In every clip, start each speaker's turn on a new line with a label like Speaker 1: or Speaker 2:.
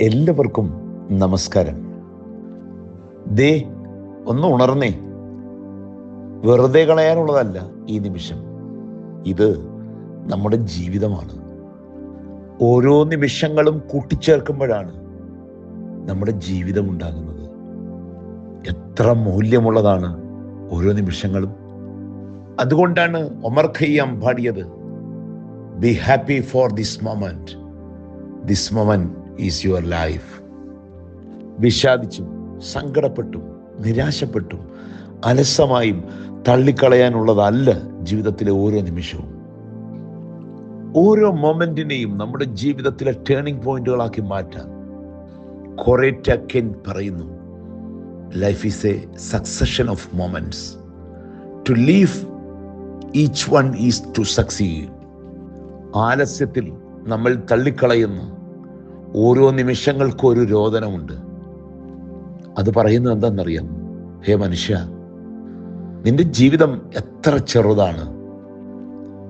Speaker 1: എല്ലാവർക്കും നമസ്കാരം. ദേ ഒന്ന് ഉണർന്നേ. വെറുതെ കളയാനുള്ളതല്ല ഈ നിമിഷം. ഇത് നമ്മുടെ ജീവിതമാണ്. ഓരോ നിമിഷങ്ങളും കൂട്ടിച്ചേർക്കുമ്പോഴാണ് നമ്മുടെ ജീവിതം ഉണ്ടാകുന്നത്. എത്ര മൂല്യമുള്ളതാണ് ഓരോ നിമിഷങ്ങളും. അതുകൊണ്ടാണ് ഒമർ ഖയ്യാം പാടിയത് be happy for this moment this moment is your life വിഷാദിച്ചും സങ്കടപ്പെട്ടും നിരാശപ്പെട്ടും അലസമായും തള്ളിക്കളയാനുള്ളതല്ല ജീവിതത്തിലെ ഓരോ നിമിഷവും. ഓരോ മൊമെന്റിനെയും നമ്മുടെ ജീവിതത്തിലെ ടേണിംഗ് പോയിന്റുകളാക്കി മാറ്റാൻ കൊറേറ്റ കെൻ പറയുന്നു life is a succession of moments to live each one is to succeed ആലസ്യത്തിൽ നമ്മൾ തള്ളിക്കളയുന്ന ഓരോ നിമിഷങ്ങൾക്കും ഒരു രോദനമുണ്ട്. അത് പറയുന്നത് എന്താണെന്നറിയാം ഹേ മനുഷ്യ നിന്റെ ജീവിതം എത്ര ചെറുതാണ്.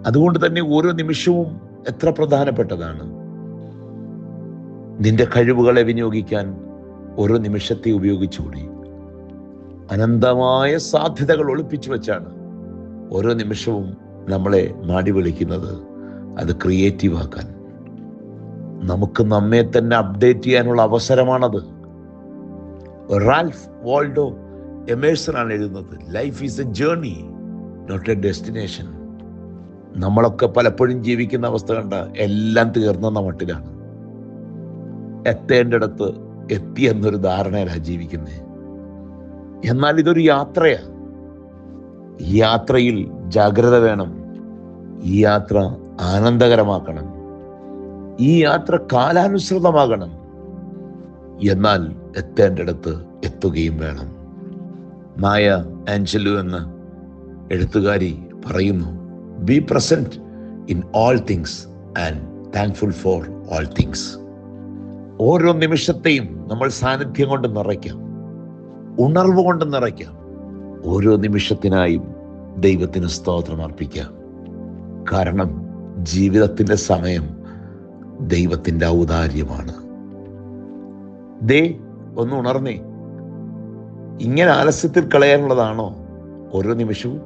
Speaker 1: അതുകൊണ്ട് തന്നെ ഓരോ നിമിഷവും എത്ര പ്രധാനപ്പെട്ടതാണ്. നിന്റെ കഴിവുകളെ വിനിയോഗിക്കാൻ ഓരോ നിമിഷത്തെ ഉപയോഗിച്ചുകൂടി. അനന്തമായ സാധ്യതകൾ ഒളിപ്പിച്ചു വെച്ചാണ് ഓരോ നിമിഷവും നമ്മളെ മാടി വിളിക്കുന്നത്. അത് ക്രിയേറ്റീവ് ആക്കാൻ നമുക്ക് നമ്മെ തന്നെ അപ്ഡേറ്റ് ചെയ്യാനുള്ള അവസരമാണത്. റാൽഫ് വാൾഡോ എമേഴ്സൺ ആണ് എഴുതുന്നത്. Life is a journey not a destination നമ്മളൊക്കെ പലപ്പോഴും ജീവിക്കുന്ന അവസ്ഥ കണ്ട എല്ലാം തീർന്നെന്ന മട്ടിലാണ്. എത്തേണ്ടിടത്ത് എത്തി എന്നൊരു ധാരണയല്ല ജീവിക്കുന്നത് എന്നാൽ ഇതൊരു യാത്രയാണ് ഈ യാത്രയിൽ ജാഗ്രത വേണം. ഈ യാത്ര ആനന്ദകരമാക്കണം. ഈ യാത്ര കാലാനുസൃതമാകണം. എന്നാൽ എത്തേണ്ടടുത്ത് എത്തുകയും വേണം. മായ ആഞ്ചലു എന്ന എഴുത്തുകാരി പറയുന്നു be present in all things and thankful for all things ഓരോ നിമിഷത്തെയും നമ്മൾ സാന്നിധ്യം കൊണ്ട് നിറയ്ക്കാം. ഉണർവ് കൊണ്ട് നിറയ്ക്കാം. ഓരോ നിമിഷത്തിനായും ദൈവത്തിന് സ്തോത്രം അർപ്പിക്കാം. കാരണം ജീവിതത്തിന്റെ സമയം ദൈവത്തിന്റെ ഔദാര്യമാണ്. ദേ ഒന്ന് ഉണർന്നേ. ഇങ്ങനെ ആലസ്യത്തിൽ കളയാനുള്ളതാണോ ഓരോ നിമിഷവും?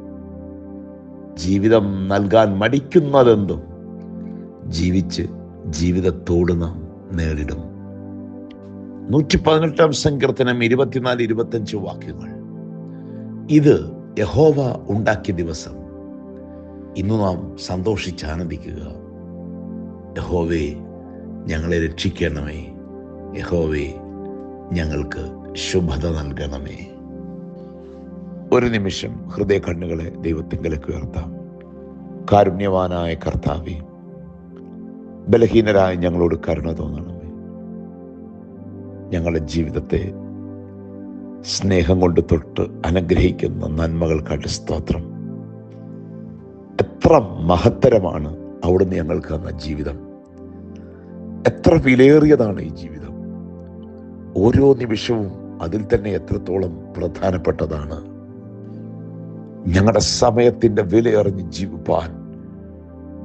Speaker 1: ജീവിതം നൽകാൻ മടിക്കുന്നതെന്തും? ജീവിച്ച് ജീവിതത്തോട് നാം നേരിടും. നൂറ്റി പതിനെട്ടാം സങ്കീർത്തനം ഇരുപത്തിനാല് ഇരുപത്തഞ്ച് വാക്യങ്ങൾ. ഇത് യഹോവ ഉണ്ടാക്കിയ ദിവസം. ഇന്ന് നാം സന്തോഷിച്ച് ആനന്ദിക്കുക. യഹോവേ ഞങ്ങളെ രക്ഷിക്കണമേ. യഹോവേ ഞങ്ങൾക്ക് ശുഭത നൽകണമേ. ഒരു നിമിഷം ഹൃദയ കണ്ണുകളെ ദൈവത്തിങ്കലേക്ക് ഉയർത്താം. കാരുണ്യവാനായ കർത്താവെ ബലഹീനരായ ഞങ്ങളോട് കരുണ തോന്നണമേ. ഞങ്ങളുടെ ജീവിതത്തെ സ്നേഹം കൊണ്ട് തൊട്ട് അനുഗ്രഹിക്കുന്ന നന്മകൾക്കായിട്ട് സ്തോത്രം. എത്ര മഹത്തരമാണ് അവിടുന്ന് ഞങ്ങൾക്ക് തന്ന ജീവിതം. എത്ര വിലയേറിയതാണ് ഈ ജീവിതം? ഓരോ നിമിഷവും അതിൽ തന്നെ എത്രത്തോളം പ്രധാനപ്പെട്ടതാണ്? ഞങ്ങളുടെ സമയത്തിന്റെ വിലയറിഞ്ഞ് ജീവിപ്പാൻ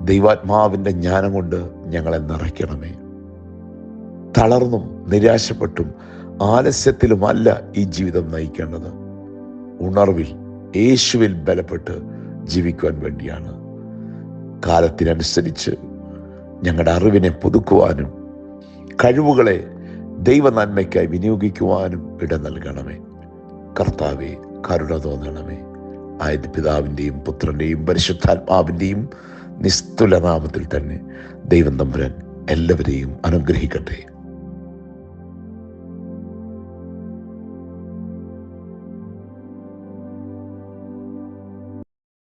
Speaker 1: ദൈവാത്മാവിന്റെ ജ്ഞാനം കൊണ്ട് ഞങ്ങളെ നിറയ്ക്കണമേ. തളർന്നും നിരാശപ്പെട്ടും ആലസ്യത്തിലുമല്ല ഈ ജീവിതം നയിക്കേണ്ടത്. ഉണർവിൽ യേശുവിൽ ബലപ്പെട്ട് ജീവിക്കുവാൻ വേണ്ടിയാണ്. കാലത്തിനനുസരിച്ച് ഞങ്ങളുടെ അറിവിനെ പുതുക്കുവാനും കഴിവുകളെ ദൈവ നന്മയ്ക്കായി വിനിയോഗിക്കുവാനും ഇട നൽകണമേ. കർത്താവെ കരുണ തോന്നണമേ. ആയത് പിതാവിന്റെയും പുത്രന്റെയും പരിശുദ്ധാത്മാവിന്റെയും നിസ്തുലനാമത്തിൽ തന്നെ ദൈവം തമ്പുരൻ എല്ലാവരെയും അനുഗ്രഹിക്കട്ടെ.